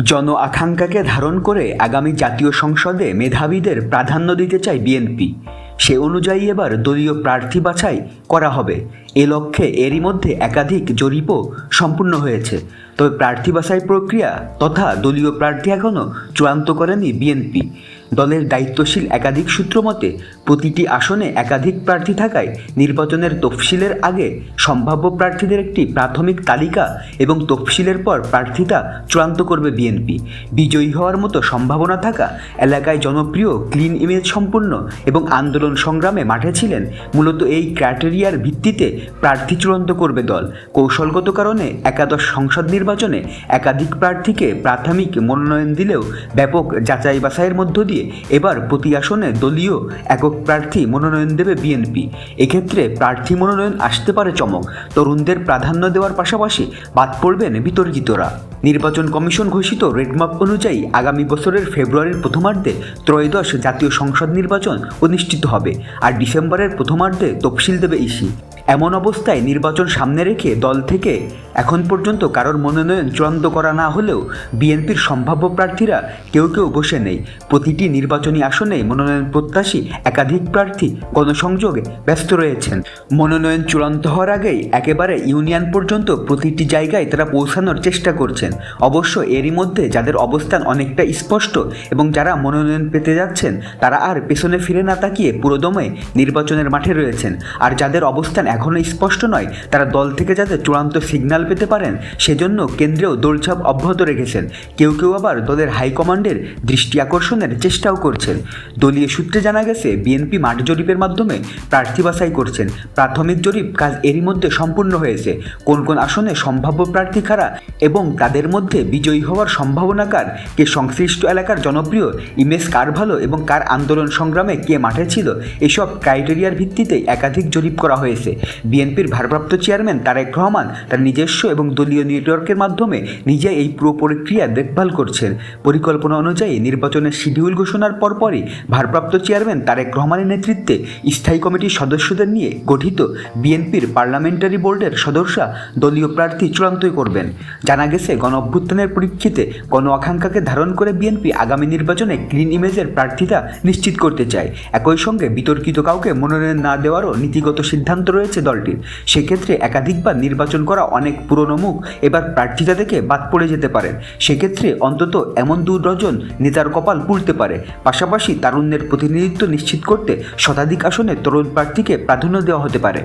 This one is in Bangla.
জন আকাঙ্ক্ষাকে ধারণ করে আগামী জাতীয় সংসদে মেধাবীদের প্রাধান্য দিতে চায় বিএনপি। সে অনুযায়ী এবার দলীয় প্রার্থী বাছাই করা হবে। এ লক্ষ্যে এরই মধ্যে একাধিক জরিপও সম্পূর্ণ হয়েছে। তবে প্রার্থী বাছাই প্রক্রিয়া তথা দলীয় প্রার্থী এখনও চূড়ান্ত করেনি বিএনপি। দলের দায়িত্বশীল একাধিক সূত্র মতে, প্রতিটি আসনে একাধিক প্রার্থী থাকায় নির্বাচনের তফসিলের আগে সম্ভাব্য প্রার্থীদের একটি প্রাথমিক তালিকা এবং তফসিলের পর প্রার্থিতা চূড়ান্ত করবে বিএনপি। বিজয়ী হওয়ার মতো সম্ভাবনা থাকা এলাকায় জনপ্রিয় ক্লিন ইমেজ সম্পূর্ণ এবং আন্দোলন সংগ্রামে মাঠে ছিলেন মূলত এই ক্রাইটেরিয়ার ভিত্তিতে প্রার্থী চূড়ান্ত করবে দল। কৌশলগত কারণে একাদশ সংসদ নির্বাচনে একাধিক প্রার্থীকে প্রাথমিক মনোনয়ন দিলেও ব্যাপক যাচাই বাছাইয়ের মধ্য দিয়ে এবার প্রতি আসনে দলীয় একক প্রার্থী মনোনয়ন দেবে বিএনপি। এক্ষেত্রে প্রার্থী মনোনয়ন আসতে পারে চমক। তরুণদের প্রাধান্য দেওয়ার পাশাপাশি বাদ পড়বেন বিতর্কিতরা। নির্বাচন কমিশন ঘোষিত রেডমাপ অনুযায়ী আগামী বছরের ফেব্রুয়ারির প্রথমার্ধে ত্রয়োদশ জাতীয় সংসদ নির্বাচন অনুষ্ঠিত হবে। আর ডিসেম্বরের প্রথমার্ধে তফসিল দেবে ইসি। এমন অবস্থায় নির্বাচন সামনে রেখে দল থেকে এখন পর্যন্ত কারোর মনোনয়ন চূড়ান্ত করা না হলেও বিএনপির সম্ভাব্য প্রার্থীরা কেউ কেউ বসে নেই। প্রতিটি নির্বাচনী আসনে মনোনয়ন প্রত্যাশী একাধিক প্রার্থী গণসংযোগে ব্যস্ত রয়েছেন। মনোনয়ন চূড়ান্ত হওয়ার আগেই একেবারে ইউনিয়ন পর্যন্ত প্রতিটি জায়গায় তারা পৌঁছানোর চেষ্টা করছেন। অবশ্য এরই মধ্যে যাদের অবস্থান অনেকটা স্পষ্ট এবং যারা মনোনয়ন পেতে যাচ্ছেন, তারা আর পেছনে ফিরে না তাকিয়ে পুরোদমে নির্বাচনের মাঠে রয়েছেন। আর যাদের অবস্থান এখনও স্পষ্ট নয় তারা দল থেকে যাতে চূড়ান্ত সিগন্যাল পেতে পারেন, সেজন্য কেন্দ্রেও দৌড়ঝাঁপ অব্যাহত রেখেছেন। কেউ কেউ আবার দলের হাইকমান্ডের দৃষ্টি আকর্ষণের চেষ্টাও করছেন। দলীয় সূত্রে জানা গেছে, বিএনপি মাঠ জরিপের মাধ্যমে প্রার্থী বাছাই করছেন। প্রাথমিক জরিপ কাজ এরই মধ্যে সম্পূর্ণ হয়েছে। কোন কোন আসনে সম্ভাব্য প্রার্থী কারা এবং তাদের মধ্যে বিজয়ী হওয়ার সম্ভাবনা কার কে সংশ্লিষ্ট এলাকার জনপ্রিয় ইমেজ কার ভালো এবং কার আন্দোলন সংগ্রামে কে মাঠে ছিল, এসব ক্রাইটেরিয়ার ভিত্তিতে একাধিক জরিপ করা হয়েছে। বিএনপির ভারপ্রাপ্ত চেয়ারম্যান তারেক রহমান তার নিজস্ব এবং দলীয় নেটওয়ার্কের মাধ্যমে নিজে এই পুরো প্রক্রিয়া দেখভাল করছেন। পরিকল্পনা অনুযায়ী নির্বাচনের শিডিউল ঘোষণার পরপরই ভারপ্রাপ্ত চেয়ারম্যান তারেক রহমানের নেতৃত্বে স্থায়ী কমিটির সদস্যদের নিয়ে গঠিত বিএনপির পার্লামেন্টারি বোর্ডের সদস্যরা দলীয় প্রার্থী চূড়ান্তই করবেন। জানা গেছে গণ অভ্যুত্থানের পরিপ্রেক্ষিতে গণ আকাঙ্ক্ষাকে ধারণ করে বিএনপি আগামী নির্বাচনে ক্লিন ইমেজের প্রার্থিতা নিশ্চিত করতে চায়। একই সঙ্গে বিতর্কিত কাউকে মনোনয়ন না দেওয়ারও নীতিগত সিদ্ধান্ত রয়েছে। দলটির। সেক্ষেত্রে একাধিকবার নির্বাচন করা অনেক পুরনো মুখ এবার প্রার্থিতা থেকে বাদ পড়ে যেতে পারে সেক্ষেত্রে অন্তত এমন দু ডজন নেতার কপাল পুড়তে পারে। পাশাপাশি তারুণ্যের প্রতিনিধিত্ব নিশ্চিত করতে শতাধিক আসনে তরুণ প্রার্থীকে প্রাধান্য দেওয়া হতে পারে।